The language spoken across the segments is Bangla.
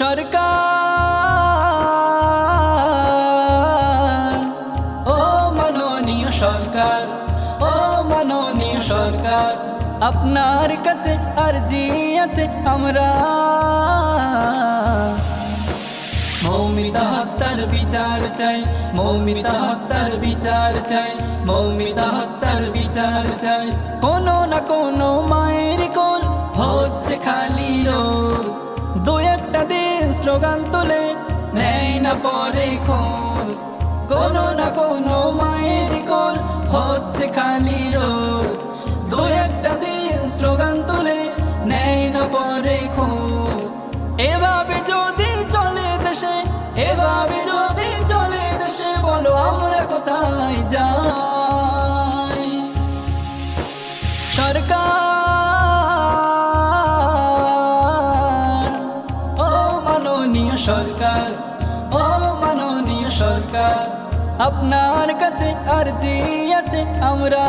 সরকার। ও মাননীয় সরকার, ও মাননীয় সরকার, আপনার কাছে আরজি আছে আমরা। মৌমিতা হত্যার বিচার চাই, মৌমিতা হত্যার বিচার চাই, মৌমিতা হত্যার বিচার চাই। কোনো না কোনো মায়ের স্লোগান তুলে নেই না পরে খোঁজ কোনো না কোনো মায়ের কোল হচ্ছে খালি দু একটা দিন স্লোগান তুলে নেই না পরে এভাবে যদি চলে দেশে, এভাবে যদি চলে দেশে, বলো আমরা কোথায় যাই? সরকার সরকার। ও মাননীয় সরকার, আপনার কাছে আরজি আছে আমরা।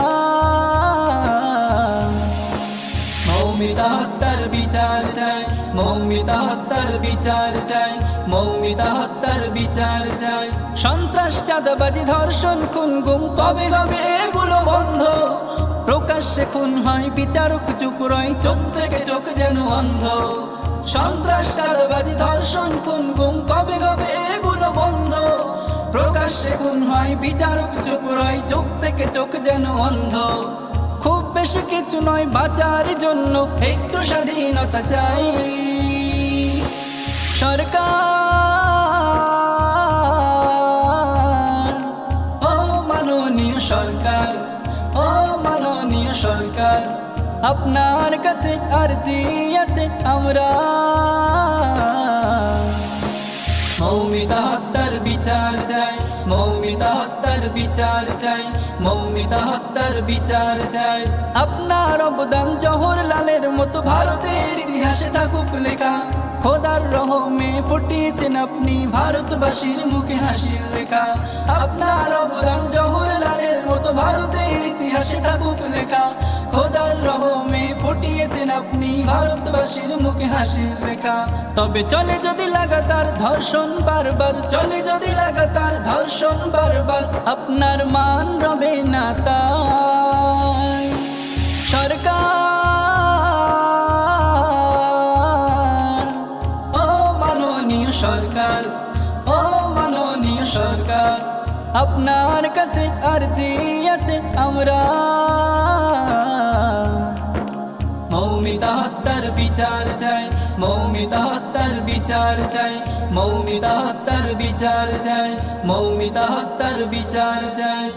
মৌমিতা হত্যার বিচার চাই, মৌমিতা হত্যার বিচার চাই, মৌমিতা হত্যার বিচার চাই। সন্ত্রাস, চাঁদাবাজি, ধর্ষণ, খুন, গুম কবে কবে এগুলো বন্ধ। প্রকাশ্যে খুন হয়, বিচারক চুপ রয়, চোখ থেকে চোখ যেন অন্ধ। সন্ত্রাস চাঁদাবাজি, ধর্ষণ খুন গুম কবে কবে এগুলো বন্ধ? প্রকাশ্যে খুন হয়, বিচারক চুপ রয়, চোখ থেকে চোখ যেন অন্ধ। খুব বেশি কিছু নয় বাঁচার জন্য, একটু স্বাধীনতা চাই। সরকার, ও মাননীয় সরকার, ও মাননীয় সরকার। আপনার কাছে আরজি আছে, আমরা। মৌমিতা হত্যার বিচার চাই, মৌমিতা হত্যার বিচার চাই, মৌমিতা হত্যার বিচার চাই। আপনার অবদান জওহরলালের মতো ভারতের ইতিহাসে থাকুক লেখা। খোদার রহমে ফুটিয়েছেন আপনি ভারতবাসীর মুখে হাসির লেখা। আপনার অবদান জওহরলালের মতো ভারতের ইতিহাসে থাকুক লেখা। ভারতবাসীর মুখে হাসির রেখা। তবে চলে যদি লাগাতার ধর্ষণ বারবার, চলে যদি লাগাতার ধর্ষণ বারবার, আপনার মান রবে না তাই। সরকার, ও মাননীয় সরকার, ও মাননীয় সরকার, আপনার কাছে আরজি আছে, আমরা হত্যার বিচার চাই মৌমিতা হত্যার বিচার চাই মৌমিতা হত্যার বিচার চাই মৌমিতা হত্যার বিচার চাই।